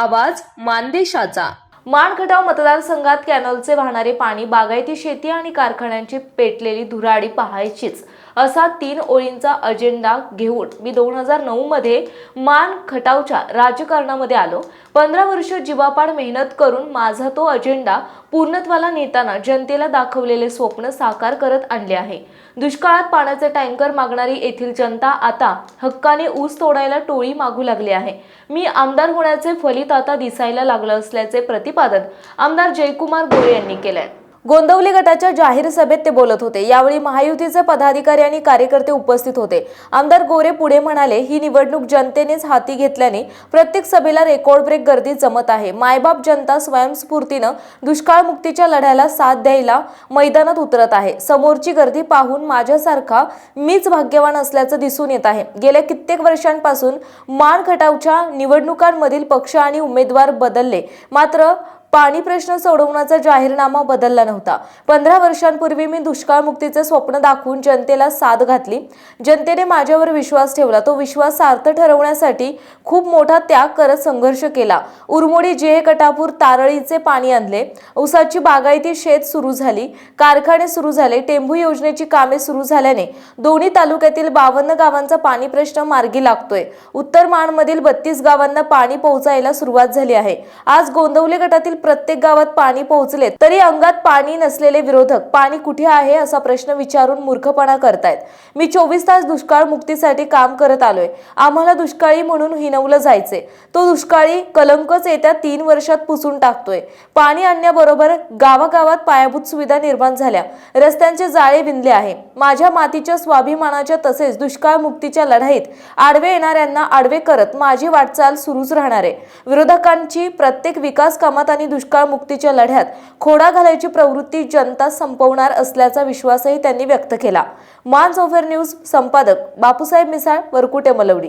आवाज मानदेशाचा. माणखटाव मतदारसंघात कॅनलचे वाहणारे पाणी बागायती शेती आणि कारखान्यांची पेटलेली धुराडी पाहायचीच. असा तीन ओळींचा अजेंडा घेऊन मी दोन हजार नऊ मध्ये मान खटावच्या राजकारणामध्ये आलो. पंधरा वर्ष जीवापाड मेहनत करून माझा तो अजेंडा पूर्णत्वाला नेताना जनतेला दाखवलेले स्वप्न साकार करत आणले आहे. दुष्काळात पाण्याचे टँकर मागणारी येथील जनता आता हक्काने ऊस तोडायला टोळी मागू लागली आहे. मी आमदार होण्याचे फलित आता दिसायला लागलं असल्याचे प्रति प्रतिपादन आमदार जयकुमार गोरे यांनी केलंय. गोंदवली गटाच्या जाहीर सभेत ते बोलत होते. यावेळी महायुतीचे पदाधिकारी आणि कार्यकर्ते उपस्थित होते. आमदार गोरे पुढे म्हणाले ही निवडणूक जनतेनेच हाती घेतल्याने प्रत्येक सभेला रेकॉर्ड ब्रेक गर्दी जमत आहे. मायबाप जनता स्वयंस्फूर्तीनं दुष्काळ मुक्तीच्या लढ्याला साथ द्यायला मैदानात उतरत आहे. समोरची गर्दी पाहून माझ्यासारखा मीच भाग्यवान असल्याचं दिसून येत आहे. गेल्या कित्येक वर्षांपासून मान खटावच्या निवडणुकांमधील पक्ष आणि उमेदवार बदलले. मात्र पाणी प्रश्न सोडवण्याचा जाहीरनामा बदलला नव्हता. पंधरा वर्षांपूर्वी मी दुष्काळमुक्तीचे स्वप्न दाखवून जनतेला साथ घातली. जनतेने माझ्यावर विश्वास ठेवला. तो विश्वास सार्थ ठरवण्यासाठी खूप मोठा त्याग करत संघर्ष केला. उरमोडी जेहे कटापूर तारळीचे पाणी आणले. ऊसाची बागायती शेत सुरू झाली. कारखाने सुरू झाले. टेंभू योजनेची कामे सुरू झाल्याने दोन्ही तालुक्यातील बावन्न गावांचा पाणी प्रश्न मार्गी लागतोय. उत्तर माणमधील बत्तीस गावांना पाणी पोहोचायला सुरुवात झाली आहे. आज गोंदवले गटातील प्रत्येक गावात पाणी पोहोचले तरी अंगात पाणी नसलेले विरोधक पाणी कुठे आहे असा प्रश्न विचारून मूर्खपणा करतायत. मी चोवीस तास दुष्काळ मुक्तीसाठी काम करत आलोय. आम्हाला दुष्काळी म्हणून हिनवलं जायचे तो दुष्काळी कलंकच येत्या तीन वर्षात पुसून टाकतोय. पाणी आणण्याबरोबर गावागावात पायाभूत सुविधा निर्माण झाल्या. रस्त्यांचे जाळे विणले आहे. माझ्या मातीच्या स्वाभिमानाच्या तसेच दुष्काळ मुक्तीच्या लढाईत आडवे येणाऱ्यांना आडवे करत माझी वाटचाल सुरूच राहणार आहे. विरोधकांची प्रत्येक विकास कामात आणि दुष्काळमुक्तीच्या लढ्यात खोडा घालायची प्रवृत्ती जनता संपवणार असल्याचा विश्वासही त्यांनी व्यक्त केला. मान्स ओव्हर न्यूज संपादक बापूसाहेब मिसाळ वरकुटे मलवडी.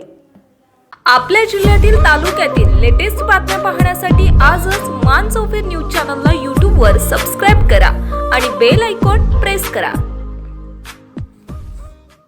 आपल्या जिल्ह्यातील तालुक्यातील लेटेस्ट बातम्या पाहण्यासाठी आजच मान्स ओव्हर न्यूज चॅनलला यूट्यूबवर सबस्क्राईब करा आणि बेल आयकॉन प्रेस करा.